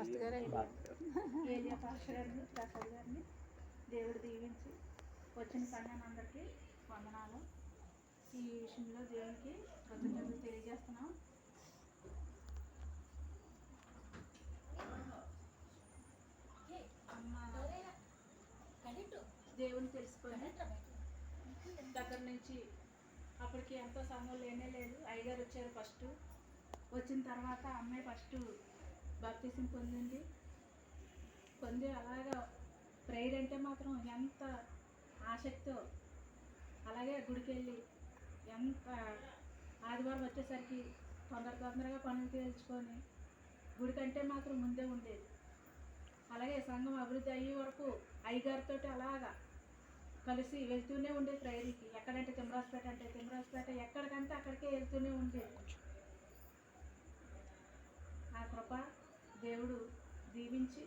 Past గారు ఏలియా pastor గారిని ప్రసాద్ గారిని దేవుడు దీవించి వచ్చిన కన్యానందరికీ వందనాలు. ఈ విషయంలో దేవునికి కృతజ్ఞతలు తెలియజేస్తున్నాం. దేవుని తెలుసుకొని దగ్గర నుంచి అప్పటికి ఎంతో సమయం లేనే లేదు. అయ్యగారు వచ్చారు ఫస్ట్. వచ్చిన తర్వాత అమ్మాయి ఫస్ట్ బాప్తీసం పొందింది పొంది అలాగా ప్రేయర్ అంటే మాత్రం ఎంత ఆసక్తితో అలాగే గుడికి వెళ్ళి ఎంత ఆదివారం వచ్చేసరికి తొందర తొందరగా పనులు తేల్చుకొని గుడికంటే మాత్రం ముందే ఉండేది. అలాగే సంఘం అభివృద్ధి అయ్యే వరకు అయ్యగారితో అలాగా కలిసి వెళ్తూనే ఉండేది ప్రేయర్కి ఎక్కడంటే తిమ్మరాజపేట అంటే తిమ్మరాజపేట ఎక్కడికంటే అక్కడికే వెళ్తూనే ఉండేది ఆ కృప దేవుడు దీవించి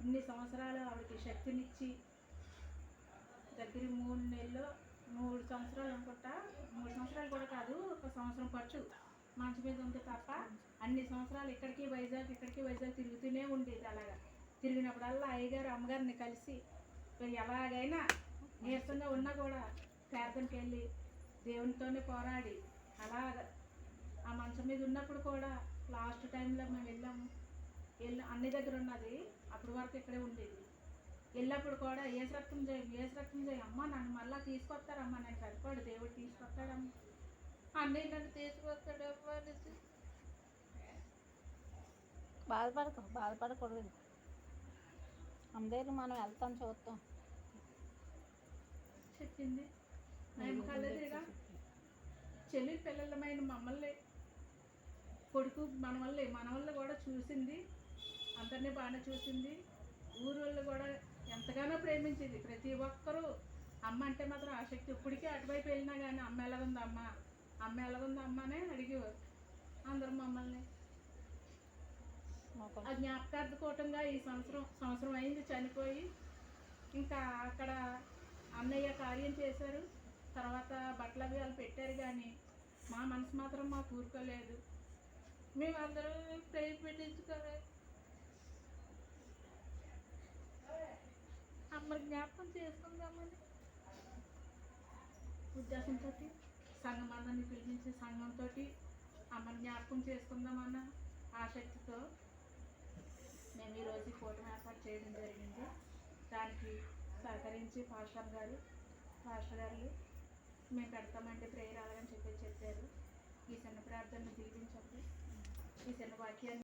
ఇన్ని సంవత్సరాలు ఆవిడకి శక్తినిచ్చి దగ్గర మూడు నెలల్లో మూడు సంవత్సరాలు అనుకుంటా మూడు సంవత్సరాలు కూడా కాదు ఒక సంవత్సరం ఖర్చు మంచి మీద ఉంది తప్ప అన్ని సంవత్సరాలు ఇక్కడికి వైజాగ్ ఇక్కడికి వైజాగ్ తిరుగుతూనే ఉండేది అలాగా. తిరిగినప్పుడల్లా అయ్యగారు అమ్మగారిని కలిసి ఎలాగైనా నీరసంగా ఉన్నా కూడా ప్రార్థనకి వెళ్ళి దేవునితోనే పోరాడి అలాగ ఆ మంచం మీద ఉన్నప్పుడు కూడా లాస్ట్ టైంలో మేము వెళ్ళి అన్ని దగ్గర ఉన్నది అప్పటి వరకు ఇక్కడే ఉండేది. వెళ్ళినప్పుడు కూడా ఏసు రక్తం చేయం ఏసు రక్తం చేయం అమ్మ నన్ను మళ్ళీ తీసుకొస్తారమ్మా నేను సరిపడు దేవుడు తీసుకొస్తాడమ్మా. అన్నీ నన్ను తీసుకొస్తాడమ్మా అనేసి బాధపడకు బాధపడకూడదు. అందరూ మనం వెళ్తాం చూస్తాం చెప్పింది? చెల్లి పిల్లలమైన మమ్మల్ని కొడుకు మన వల్లే మన వల్ల కూడా చూసింది. అందరినీ బాగానే చూసింది. ఊరు వాళ్ళు కూడా ఎంతగానో ప్రేమించింది. ప్రతి ఒక్కరూ అమ్మ అంటే మాత్రం ఆసక్తి ఇప్పటికీ అటువైపు వెళ్ళినా కానీ అమ్మ ఎలాగుంది అమ్మ? అమ్మ ఎలాగుంది అమ్మ అనే అడిగేవారు అందరూ మమ్మల్ని. ఆ జ్ఞాపకార్థకూటంగా ఈ సంవత్సరం సంవత్సరం అయింది చనిపోయి. ఇంకా అక్కడ అన్నయ్య కార్యం చేశారు. తర్వాత బట్టల వాళ్ళు పెట్టారు కానీ మా మనసు మాత్రం మాకు ఊరుకోలేదు. మేమందరం ప్రేమ పెట్టించుకోలేదు అమ్మని జ్ఞాపకం చేసుకుందామని ఉద్దేశంతో సంఘం అందరిని పిలిపించి సంఘంతో అమ్మని జ్ఞాపకం చేసుకుందామన్న ఆసక్తితో మేము ఈరోజు ఫోటో ఏర్పాటు చేయడం జరిగింది. దానికి సహకరించి పాస్టర్ గారు పాస్టర్ గారు మేము పెడతామంటే ప్రేయర్ అలాగని చెప్పి చెప్పారు. ఈ చిన్న ప్రార్థనను దీవించండి. ఈ చిన్న వాక్యాన్ని